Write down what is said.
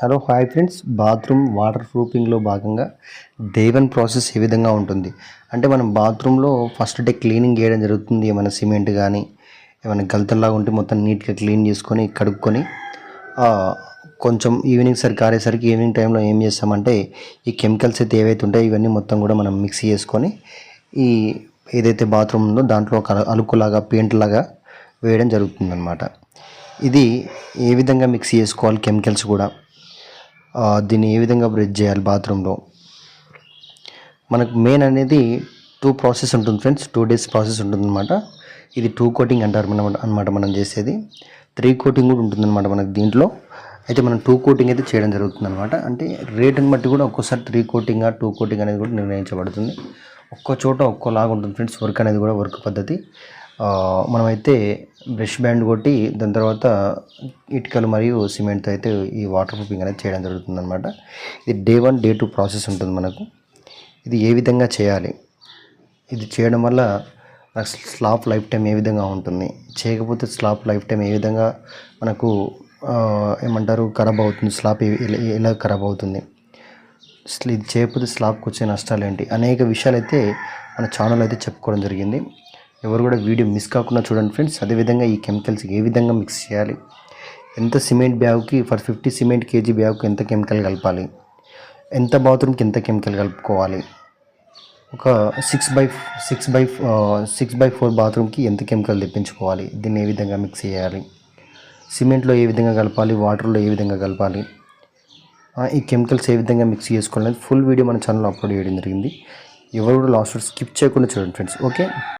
Hello hi friends bathroom water ప్రూఫింగ్లో భాగంగా day one process ఏ విధంగా ఉంటుంది? అంటే మనం బాత్రూంలో ఫస్ట్ డే క్లీనింగ్ చేయడం జరుగుతుంది. ఏమైనా సిమెంట్ కానీ ఏమైనా గల్తల్లాగా ఉంటే మొత్తం నీట్గా క్లీన్ చేసుకొని కడుక్కొని కొంచెం ఈవినింగ్ సరికి ఆరేసరికి ఈవినింగ్ టైంలో ఏం చేస్తామంటే ఈ కెమికల్స్ అయితే ఏవైతే ఉంటాయో ఇవన్నీ మొత్తం కూడా మనం మిక్స్ చేసుకొని ఈ ఏదైతే బాత్రూమ్ ఉందో దాంట్లో ఒక అలుకులాగా పెయింట్ లాగా వేయడం జరుగుతుందన్నమాట. ఇది ఏ విధంగా మిక్స్ చేసుకోవాలి కెమికల్స్ కూడా? దీన్ని ఏ విధంగా బ్రిడ్జ్ చేయాలి బాత్రూంలో? మనకు మెయిన్ అనేది టూ ప్రాసెస్ ఉంటుంది ఫ్రెండ్స్ టూ డేస్ ప్రాసెస్ ఉంటుందన్నమాట. ఇది టూ కోటింగ్ అంటారు మనం అనమాట మనం చేసేది. త్రీ కోటింగ్ కూడా ఉంటుందన్నమాట మనకు దీంట్లో. అయితే మనం టూ కోటింగ్ అయితే చేయడం జరుగుతుంది అనమాట అంటే రేట్ని బట్టి కూడా ఒక్కోసారి త్రీ కోటింగ్ టూ కోటింగ్ అనేది కూడా నిర్ణయించబడుతుంది. ఒక్కో చోట ఒక్కోలాగా ఉంటుంది ఫ్రెండ్స్ వర్క్ అనేది కూడా వర్క్ పద్ధతి. మనమైతే బ్రష్ బ్యాండ్ కొట్టి దాని తర్వాత ఇటుకలు మరియు సిమెంట్తో అయితే ఈ వాటర్ ప్రూఫింగ్ అనేది చేయడం జరుగుతుంది అనమాట ఇది day one day two process ఉంటుంది మనకు. ఇది ఏ విధంగా చేయాలి? ఇది చేయడం వల్ల నాకు స్లాప్ లైఫ్ టైం ఏ విధంగా ఉంటుంది? చేయకపోతే స్లాప్ లైఫ్ టైం ఏ విధంగా మనకు ఏమంటారు ఖరాబ్ అవుతుంది? స్లాప్ ఎలా- ఖరాబ్ అవుతుంది? ఇది చేయకపోతే స్లాబ్కి వచ్చే నష్టాలు ఏంటి అనేక విషయాలు అయితే మన ఛానల్ అయితే చెప్పుకోవడం జరిగింది. ఎవరు కూడా వీడియో మిస్ కాకుండా చూడండి ఫ్రెండ్స్. అదేవిధంగా ఈ కెమికల్స్ ఏ విధంగా మిక్స్ చేయాలి? ఎంత సిమెంట్ బ్యాగ్కి ఫర్ ఫిఫ్టీ సిమెంట్ కేజీ బ్యాగ్కి ఎంత కెమికల్ కలపాలి? ఎంత బాత్రూమ్కి ఎంత కెమికల్ కలుపుకోవాలి? ఒక six by six by six by four బాత్రూమ్కి ఎంత కెమికల్ తెప్పించుకోవాలి? దీన్ని ఏ విధంగా మిక్స్ చేయాలి? సిమెంట్లో ఏ విధంగా కలపాలి? వాటర్లో ఏ విధంగా కలపాలి? ఈ కెమికల్స్ ఏ విధంగా మిక్స్ చేసుకోవాలి ఫుల్ వీడియో మన ఛానల్లో అప్లోడ్ చేయడం జరిగింది. ఎవరు కూడా లాస్ట్ స్కిప్ చేయకుండా చూడండి ఫ్రెండ్స్. ఓకే